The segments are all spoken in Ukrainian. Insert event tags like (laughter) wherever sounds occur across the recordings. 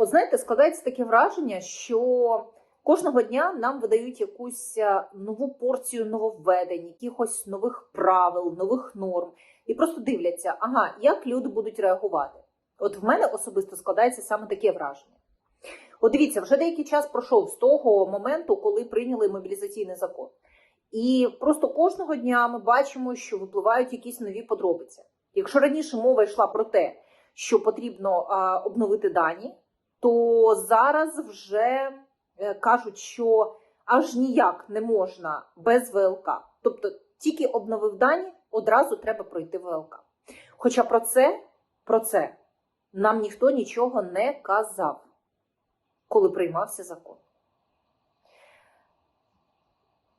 От знаєте, складається таке враження, що кожного дня нам видають якусь е, нову порцію нововведень, якихось нових правил, нових норм, і просто дивляться, ага, як люди будуть реагувати. От в мене особисто складається саме таке враження. От дивіться, вже деякий час пройшов з того моменту, коли прийняли мобілізаційний закон. І просто кожного дня ми бачимо, що випливають якісь нові подробиці. Якщо раніше мова йшла про те, що потрібно а, обновити дані, то зараз вже е, кажуть, що аж ніяк не можна без ВЛК. Тобто тільки обновив дані, одразу треба пройти ВЛК. Хоча про це, про це нам ніхто нічого не казав, коли приймався закон.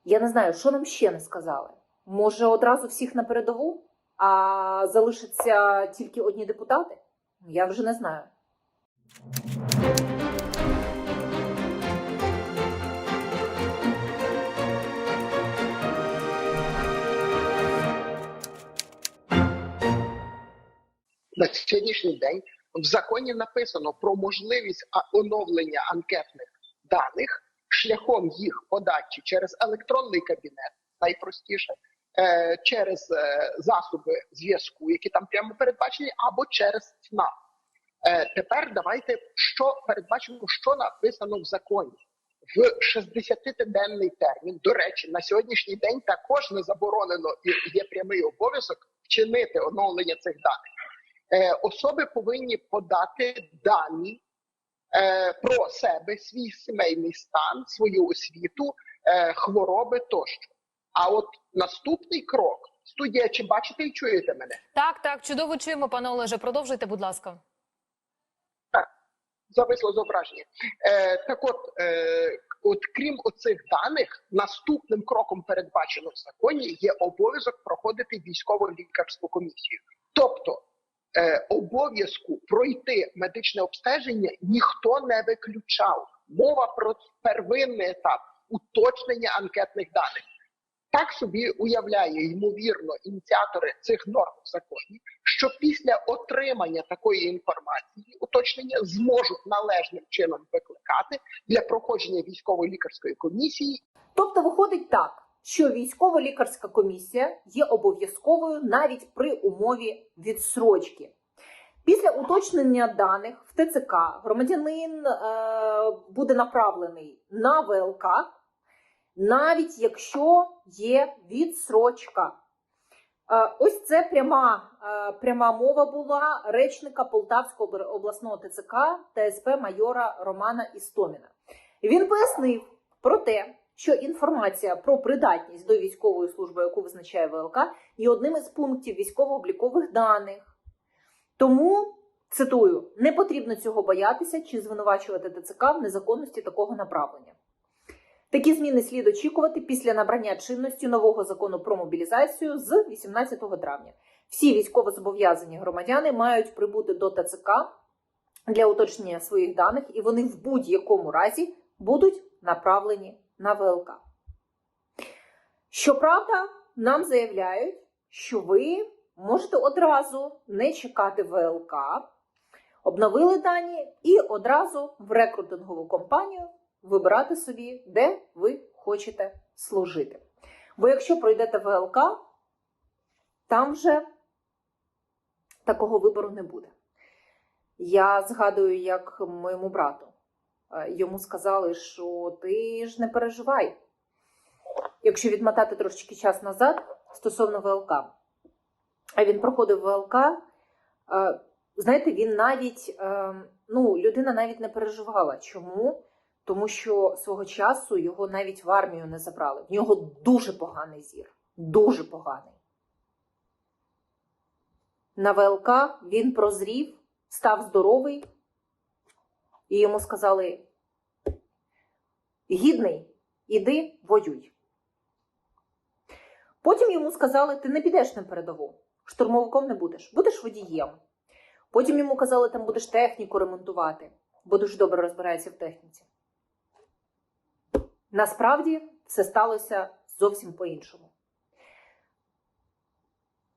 Я не знаю, що нам ще не сказали. Може, одразу всіх на передову, а залишаться тільки одні депутати? Я вже не знаю. На сьогоднішній день в законі написано про можливість оновлення анкетних даних шляхом їх подачі через електронний кабінет, найпростіше, е, через е, засоби зв'язку, які там прямо передбачені, або через ЦНАП. Е, тепер давайте що передбачимо, що написано в законі. В 60-денний термін, до речі, на сьогоднішній день також не заборонено і є прямий обов'язок вчинити оновлення цих даних е, особи повинні подати дані е, про себе, свій сімейний стан, свою освіту, е, хвороби тощо. А от наступний крок студія, чи бачите і чуєте мене? Так, так, чудово чуємо, пане Олеже. Продовжуйте, будь ласка. Зависло зображення. Е, так от, е, от крім оцих даних, наступним кроком передбачено в законі є обов'язок проходити військово-лікарську комісію. Тобто е, обов'язку пройти медичне обстеження ніхто не виключав. Мова про первинний етап уточнення анкетних даних. Так собі уявляє ймовірно ініціатори цих норм в законі, що після отримання такої інформації уточнення зможуть належним чином викликати для проходження військово-лікарської комісії Тобто виходить так, що військово-лікарська комісія є обов'язковою навіть при умові відсрочки. Після уточнення даних в ТЦК громадянин е, буде направлений на ВЛК, навіть якщо є відсрочка. Е, ось це пряма, е, пряма мова була речника Полтавського обласного ТЦК ТСП майора Романа Істоміна. Він пояснив про те, що інформація про придатність до військової служби, яку визначає ВЛК, є одним із пунктів військово-облікових даних. Тому, цитую, не потрібно цього боятися чи звинувачувати ТЦК в незаконності такого направлення. Такі зміни слід очікувати після набрання чинності нового закону про мобілізацію з 18 травня. Всі військовозобов'язані громадяни мають прибути до ТЦК для уточнення своїх даних, і вони в будь-якому разі будуть направлені на ВЛК. Щоправда, нам заявляють, що ви можете одразу не чекати ВЛК, обновили дані і одразу в рекрутингову компанію вибирати собі, де ви хочете служити. Бо якщо пройдете ВЛК, там вже такого вибору не буде. Я згадую, як моєму брату е, йому сказали, що ти ж не переживай. Якщо відмотати трошечки час назад стосовно ВЛК, а він проходив ВЛК, е, знаєте, він навіть, е, ну, людина навіть не переживала. Чому? Тому що свого часу його навіть в армію не забрали. В нього дуже поганий зір. Дуже поганий. На ВЛК він прозрів, став здоровий, і йому сказали: гідний, іди воюй. Потім йому сказали: ти не підеш на передову, штурмовиком не будеш, будеш водієм. Потім йому казали, там будеш техніку ремонтувати, бо дуже добре розбирається в техніці. Насправді все сталося зовсім по-іншому.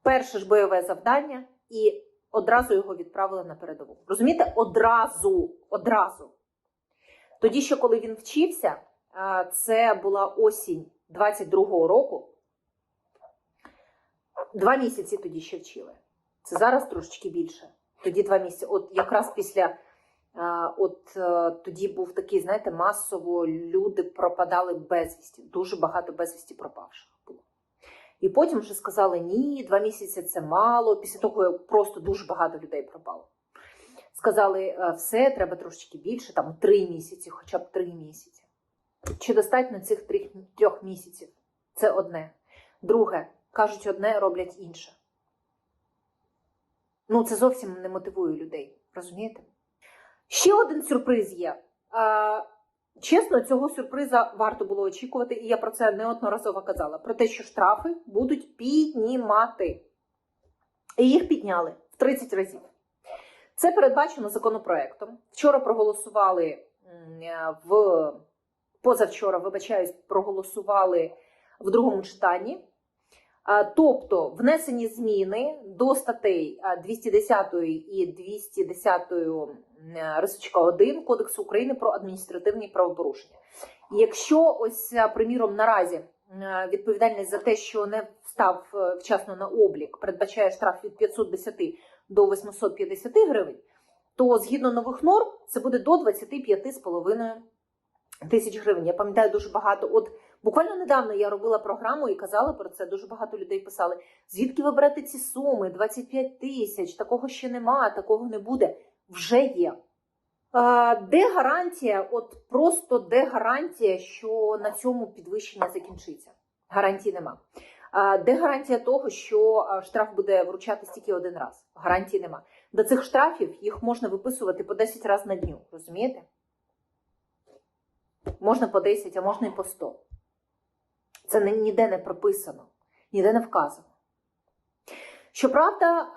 Перше ж бойове завдання, і одразу його відправили на передову. Розумієте, одразу, одразу. Тоді, ще коли він вчився, це була осінь 22-го року. Два місяці тоді ще вчили. Це зараз трошечки більше. Тоді два місяці. От якраз після от е, тоді був такий, знаєте, масово люди пропадали безвісті. Дуже багато безвісті пропавших було. І потім вже сказали, ні, два місяці це мало. Після того просто дуже багато людей пропало. Сказали, «Е, все, треба трошечки більше, там три місяці, хоча б три місяці. Чи достатньо цих трьох, трьох місяців? Це одне. Друге, кажуть одне, роблять інше. Ну, це зовсім не мотивує людей, розумієте? Ще один сюрприз є. Чесно, цього сюрприза варто було очікувати, і я про це неодноразово казала: про те, що штрафи будуть піднімати. І їх підняли в 30 разів. Це передбачено законопроектом. Вчора проголосували е, в позавчора, вибачаюсь, проголосували в другому читанні. Тобто внесені зміни до статей 210 і 210 м, рисочка 1 Кодексу України про адміністративні правопорушення. І Якщо ось, приміром, наразі е, відповідальність за те, що не встав е, вчасно на облік, передбачає штраф від 510 до 850 гривень, то згідно нових норм це буде до 25,5 тисяч гривень. Я пам'ятаю дуже багато. От буквально недавно я робила програму і казала про це. Дуже багато людей писали: звідки ви берете ці суми? 25 тисяч, такого ще нема, такого не буде. Вже є. Де гарантія? От просто де гарантія, що на цьому підвищення закінчиться? Гарантії нема. Де гарантія того, що штраф буде вручатись тільки один раз? Гарантії нема. До цих штрафів їх можна виписувати по 10 разів на дню, розумієте? Можна по 10, а можна і по 100. Це ніде не прописано, ніде не вказано. Щоправда,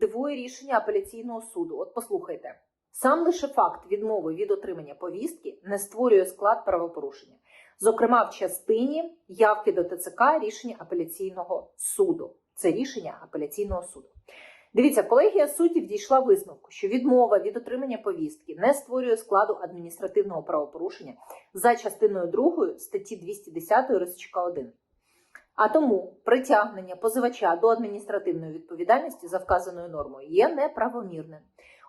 дивує рішення апеляційного суду. От послухайте, сам лише факт відмови від отримання повістки не створює склад правопорушення. Зокрема, в частині явки до ТЦК рішення апеляційного суду. Це рішення апеляційного суду. Дивіться, колегія суддів дійшла висновку, що відмова від отримання повістки не створює складу адміністративного правопорушення за частиною 2 статті 210 рисочка 1. А тому притягнення позивача до адміністративної відповідальності за вказаною нормою є неправомірним.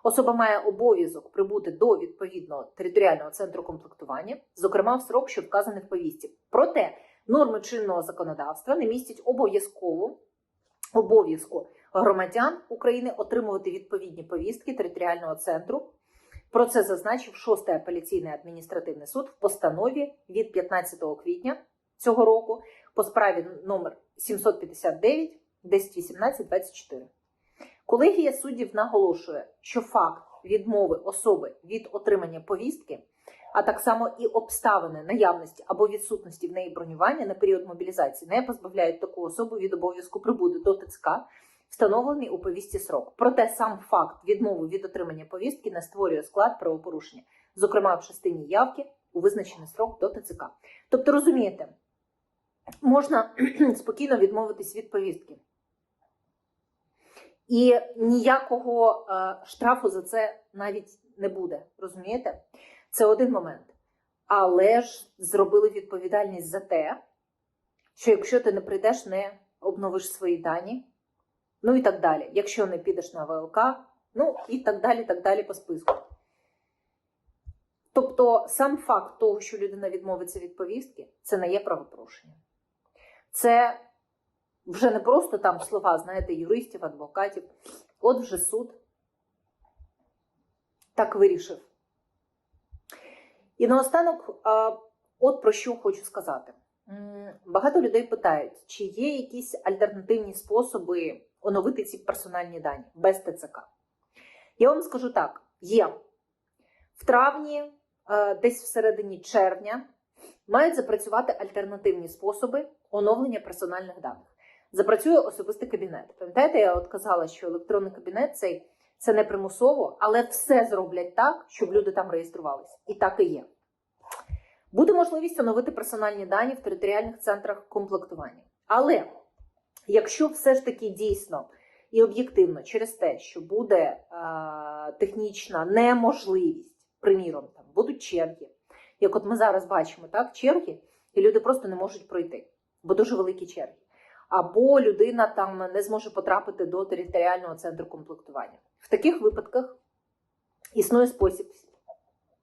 Особа має обов'язок прибути до відповідного територіального центру комплектування, зокрема в срок, що вказаний в повістці. Проте норми чинного законодавства не містять обов'язково обов'язку громадян України отримувати відповідні повістки територіального центру. Про це зазначив 6 апеляційний адміністративний суд в постанові від 15 квітня цього року по справі номер 759 1018 24. Колегія суддів наголошує, що факт відмови особи від отримання повістки, а так само і обставини наявності або відсутності в неї бронювання на період мобілізації не позбавляють таку особу від обов'язку прибути до ТЦК, встановлений у повістці срок. Проте сам факт відмови від отримання повістки не створює склад правопорушення, зокрема в частині явки у визначений срок до ТЦК. Тобто, розумієте, можна (clears throat) спокійно відмовитись від повістки. І ніякого е, штрафу за це навіть не буде. Розумієте? Це один момент. Але ж зробили відповідальність за те, що якщо ти не прийдеш, не обновиш свої дані, ну і так далі. Якщо не підеш на ВЛК, ну і так далі, так далі по списку. Тобто, сам факт того, що людина відмовиться від повістки, це не є правопорушення. Це вже не просто там слова, знаєте, юристів, адвокатів. От вже суд так вирішив. І наостанок, от про що хочу сказати. Багато людей питають, чи є якісь альтернативні способи оновити ці персональні дані без ТЦК. Я вам скажу так: є. В травні, е, десь всередині червня, мають запрацювати альтернативні способи оновлення персональних даних. Запрацює особистий кабінет. Пам'ятаєте, я от казала, що електронний кабінет цей це не примусово, але все зроблять так, щоб люди там реєструвалися. І так і є. Буде можливість оновити персональні дані в територіальних центрах комплектування. Але якщо все ж таки дійсно І об'єктивно, через те, що буде е, технічна неможливість, приміром, там будуть черги, як от ми зараз бачимо, так, черги, і люди просто не можуть пройти, бо дуже великі черги. Або людина там не зможе потрапити до територіального центру комплектування. В таких випадках існує спосіб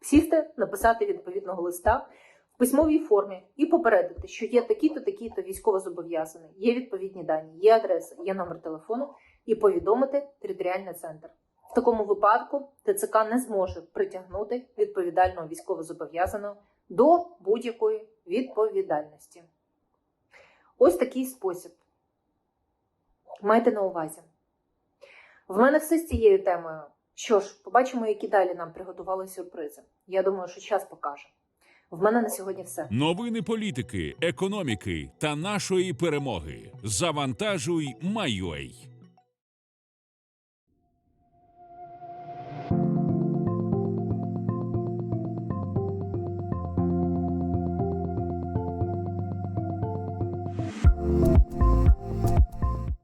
сісти, написати відповідного листа письмовій формі і попередити, що є такі-то, такі-то військовозобов'язані, є відповідні дані, є адреса, є номер телефону, і повідомити територіальний центр. В такому випадку ТЦК не зможе притягнути відповідального військовозобов'язаного до будь-якої відповідальності. Ось такий спосіб. Майте на увазі. В мене все з цією темою. Що ж, побачимо, які далі нам приготували сюрпризи. Я думаю, що час покаже. В мене на сьогодні все. Новини політики, економіки та нашої перемоги. Завантажуй, Майой.